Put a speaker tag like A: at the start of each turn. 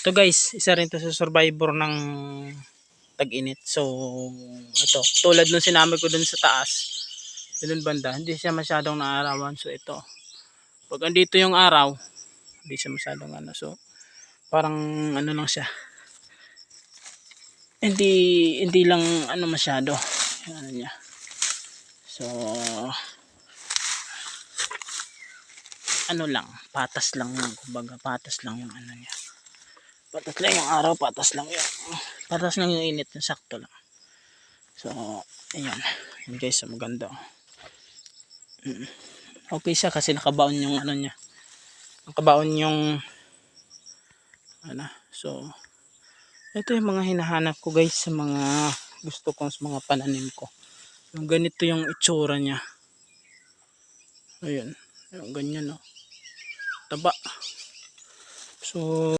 A: ito guys isa rin to sa survivor ng tag-init. So ito tulad nung sinama ko dun sa taas dun banda hindi siya masyadong naarawan. So ito pag andito yung araw hindi siya masyadong ano. So parang ano lang siya. Hindi hindi lang ano masyado ano niya. So ano lang patas lang kumbaga patas lang yung ano niya patas lang yung araw patas lang yung patas lang yung init sakto lang. So ayan. Yun guys maganda. Mm. okay siya kasi nakabaon yung ano niya. Nakabaon yung ano so ito yung mga hinahanap ko guys sa mga gusto kong sa mga pananim ko. Yung ganito yung itsura niya. Ayun yung ganyan no taba. So